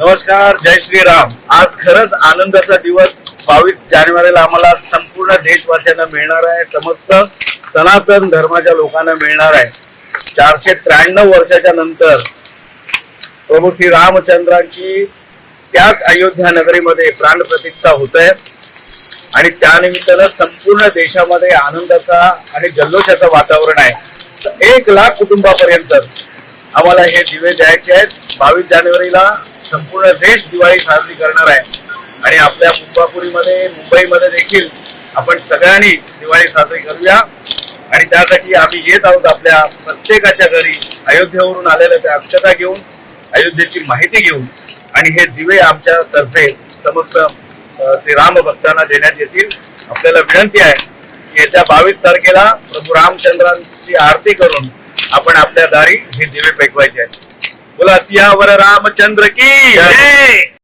नमस्कार जय श्रीराम. आज खरंच आनंदाचा दिवस. बावीस जानेवारीला आम्हाला संपूर्ण देशवासियांना मिळणार आहे. समस्त सनातन धर्माच्या लोकांना मिळणार आहे. चारशे त्र्याण्णव वर्षाच्या नंतर प्रभू श्री रामचंद्रांची त्याच अयोध्या नगरीमध्ये प्राणप्रतिष्ठा होत आहे आणि त्यानिमित्तानं संपूर्ण देशामध्ये आनंदाचा आणि जल्लोषाचं वातावरण आहे. एक लाख कुटुंबापर्यंत आम्हाला हे दिवे द्यायचे आहेत. बावीस जानेवारीला संपूर्ण देश दिवाळी साजरी करणार आहे. आणि आपल्या मुंबापुरीमध्ये मुंबईमध्ये देखील आपण सगळ्यांनी दिवाळी साजरी करूया. आणि त्यासाठी आम्ही येत आहोत आपल्या प्रत्येकाच्या घरी. अयोध्येवरून आलेल्या त्या अक्षता घेऊन अयोध्येची माहिती घेऊन. आणि हे दिवे आमच्या तर्फे समस्त श्री श्रीराम भक्तांना देण्यात येतील. आपल्याला विनंती आहे की येत्या बावीस तारखेला प्रभू रामचंद्रांची आरती करून आपण आपल्या दारी हे दिवे पेटवायचे आहेत. बोला सियावर रामचंद्र की जय!